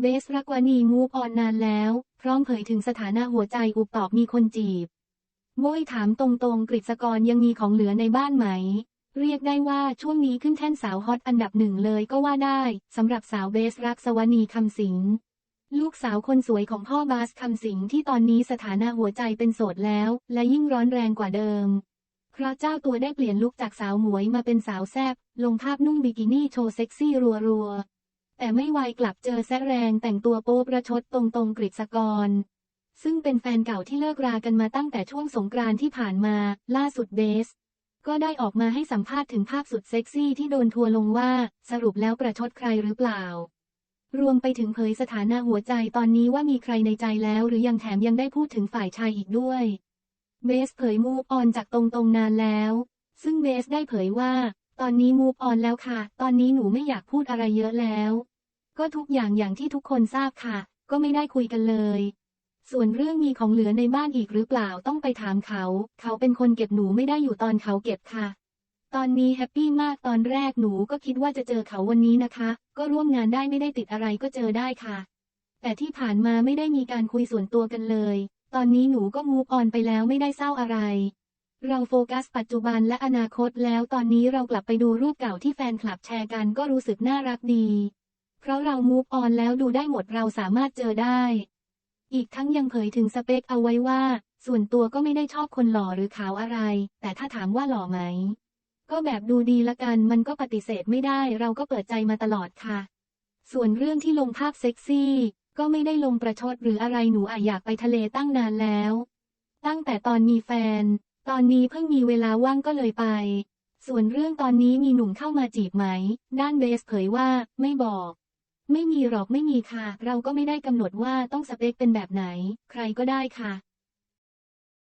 เบสรักวานีมูฟออนนานแล้ว พร้อมเผยถึงสถานะหัวใจอุบตอบมีคนจีบโม้ยถามตรงๆกฤษกรยังมีของเหลือในบ้านไหม เรียกได้ว่าช่วงนี้ขึ้นแท่นสาวฮอตอันดับหนึ่งเลยก็ว่าได้สำหรับสาวเบสรักสวนีคำสิงลูกสาวคนสวยของพ่อบาสคำสิงที่ตอนนี้สถานะหัวใจเป็นโสดแล้ว และยิ่งร้อนแรงกว่าเดิม เพราะเจ้าตัวได้เปลี่ยนลุคจากสาวหมวยมาเป็นสาวแซบลงภาพนุ่งบิกินี่โชว์เซ็กซี่รัวๆ แต่ไม่ไวกลับเจอแซะแรงแต่งตัวโป๊ประชดตรงๆกฤษกร ซึ่งเป็นแฟนเก่าที่เลิกรากันมาตั้งแต่ช่วงสงกรานที่ผ่านมา ล่าสุดเบส ก็ได้ออกมาให้สัมภาษณ์ถึงภาพสุดเซ็กซี่ที่โดนทัวลงว่า สรุปแล้วประชดใครหรือเปล่า รวมไปถึงเผยสถานะหัวใจตอนนี้ว่ามีใครในใจแล้ว หรือยังแถมยังได้พูดถึงฝ่ายชายอีกด้วย เบสเผยมูฟออนจากตรงๆนานแล้ว ซึ่งเบสได้เผยว่า ตอนนี้มูฟออนแล้วค่ะ ตอนนี้หนูไม่อยากพูดอะไรเยอะแล้ว ก็ทุกอย่างอย่างที่ทุกคนทราบค่ะ ก็ไม่ได้คุยกันเลย ส่วนเรื่องมีของเหลือในบ้านอีกหรือเปล่าต้องไปถามเขา เขาเป็นคนเก็บหนูไม่ได้อยู่ตอนเขาเก็บค่ะ ตอนนี้แฮปปี้มากตอนแรกหนูก็คิดว่าจะเจอเขาวันนี้นะคะ ก็ร่วมงานได้ไม่ได้ติดอะไรก็เจอได้ค่ะ แต่ที่ผ่านมาไม่ได้มีการคุยส่วนตัวกันเลย ตอนนี้หนูก็มูฟออนไปแล้วไม่ได้เศร้าอะไร เราโฟกัสปัจจุบันและอนาคตแล้วตอนนี้เรากลับไปดูรูปเก่าที่แฟนคลับแชร์กันก็รู้สึกน่ารักดี เพราะเรามูฟออนแล้วดูได้หมดเราสามารถเจอได้ อีกทั้งยังเผยถึงสเปคเอาไว้ว่า ส่วนตัวก็ไม่ได้ชอบคนหล่อหรือขาวอะไร แต่ถ้าถามว่าหล่อไหม ก็แบบดูดีละกันมันก็ปฏิเสธไม่ได้เราก็เปิดใจมาตลอดค่ะ ส่วนเรื่องที่ลงภาพเซ็กซี่ก็ไม่ได้ลงประชดหรืออะไรหนูออยากไปทะเลตั้งนานแล้ว ตั้งแต่ตอนมีแฟน ตอนนี้เพิ่งมีเวลาว่างก็เลยไป ส่วนเรื่องตอนนี้มีหนุ่มเข้ามาจีบไหม ด้านเบสเผยว่าไม่บอก ไม่มีหรอกไม่มีค่ะ เราก็ไม่ได้กำหนดว่าต้องสเปคเป็นแบบไหน ใครก็ได้ค่ะ